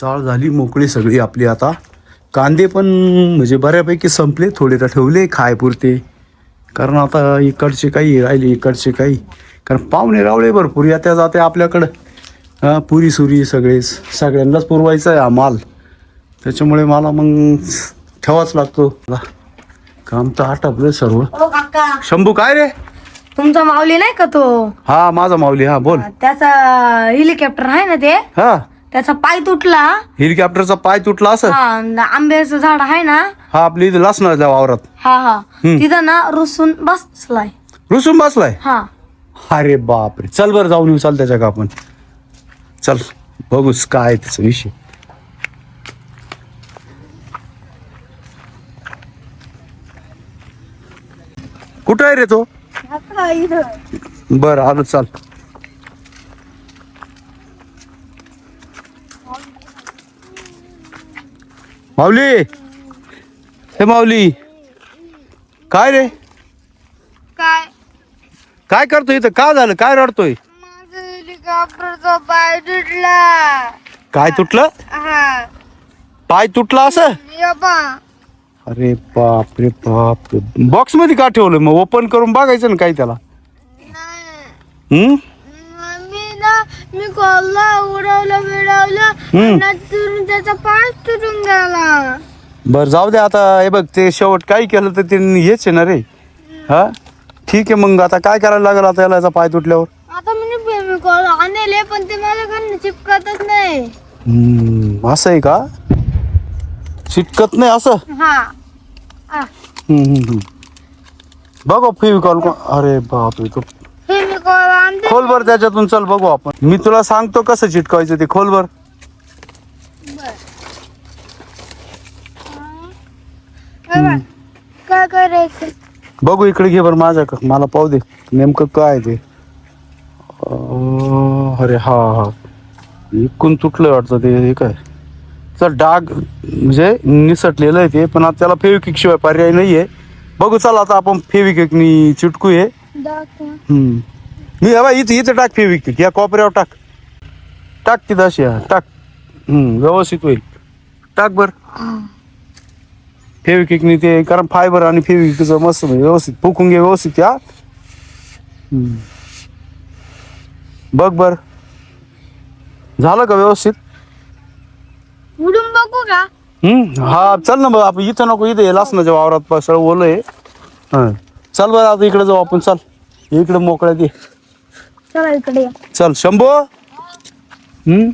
चाळ झाली मोकळी सगळी आपली आता. कांदे पण म्हणजे बऱ्यापैकी संपले थोडे तर ठेवले खायपुरते. कारण आता इकडचे काही राहिले इकडचे काही. कारण पाहुणे रावळे भरपूर येत्या जाते आपल्याकडं. हां पुरी सुरी सगळेच सगळ्यांनाच पुरवायचा आहे हा माल. त्याच्यामुळे मला मग ठेवाच लागतो. काम तर आटपलं सर्व. हो शंभू काय रे? तुमचा माऊली नाही का तो? हा माझा माऊली हा बोल. त्याचा हेलिकॉप्टर आहे ना ते? हा. त्याचा पाय तुटला. हेलिकॉप्टरचा पाय तुटला असं? हा न आंब्याचं झाड आहे ना? हा आपली इथं लसणाच्या वावरात. हा हा. तिथं ना रुसून बसलाय. रुसून बसलाय? हा. अरे बापरे. चल बरं जाऊन येऊ. चाल त्याच्या का आपण चल बघूच काय आहे त्याचा विषय. कुठं आहे रे तो? बर आलो चाल. माऊली. हे माऊली. काय रे? काय? काय करतोय इथं? का झालं? काय रडतोय? माझं हेलिकॉप्टरचा पाय तुटला. काय तुटलं? हा. पाय तुटला असं? अरे बाप रे बाप. बॉक्समध्ये का ठेवलं मग ओपन करून बघायचं ना काय त्याला. नाही. हम्म? मी ना मी कॉलला उडवलं बिडवलं हम्म. नंतर त्याचा पाय तुटून गेला. बर जाऊ दे आता. हे बघ ते शेवट काही केलं तर ते हेच आहे ना रे? हा? ठीक आहे मग आता काय करायला लागेल आता याला याचा पाय तुटल्यावर? आता मी फेमिकॉल आणले पण ते माझ्याकडनं चिपकतच नाही. हम्म, असं आहे का? चिटकत नाही असं? हा. हम्म, हम्म, हम्म. बघू फेविकॉल अरे बाप रे तो फेमिकॉल आणते. खोल बर त्याच्यातून चल बघू आपण. मी तुला सांगतो कसं चिटकावायचं ते खोल बर. काय करायचं? बघू इकडे घे बरं माझ्या मला पाहू दे. नेमकं काय ते? अं, अरे हा हा. इकून तुटलं वाटतं ते हे काय? चल डाग म्हणजे निसटलेलं आहे ते पण आता त्याला फेविकिक शिवाय पर्याय नाहीये. बघू चला आता आपण फेविकिकनी चिटकू हे दाखव. हम्म. मी हवा इथं इथं टाक फेविकिक. या कोपऱ्यावर टाक. टाक तिथं अशी हा, टाक. हम्म, व्यवस्थित होईल. टाक बर. फेविकिकनी ते कारण फायबर आणि फेविकिकचं मस्त म्हणजे व्यवस्थित. फुकून घे व्यवस्थित या हम्म. बघ बर. झालं का व्यवस्थित? उडून बघू का? हम्म हा चल ना बघ आपण इथं नको इथं येलास ना जेव्हा वावरात पसळ ओलं आहे. हा. चल बरं आता इकडे जाऊ आपण चल. इकडे मोकळ्यात ये. चला इकडे या. चल शंभू. हम्म.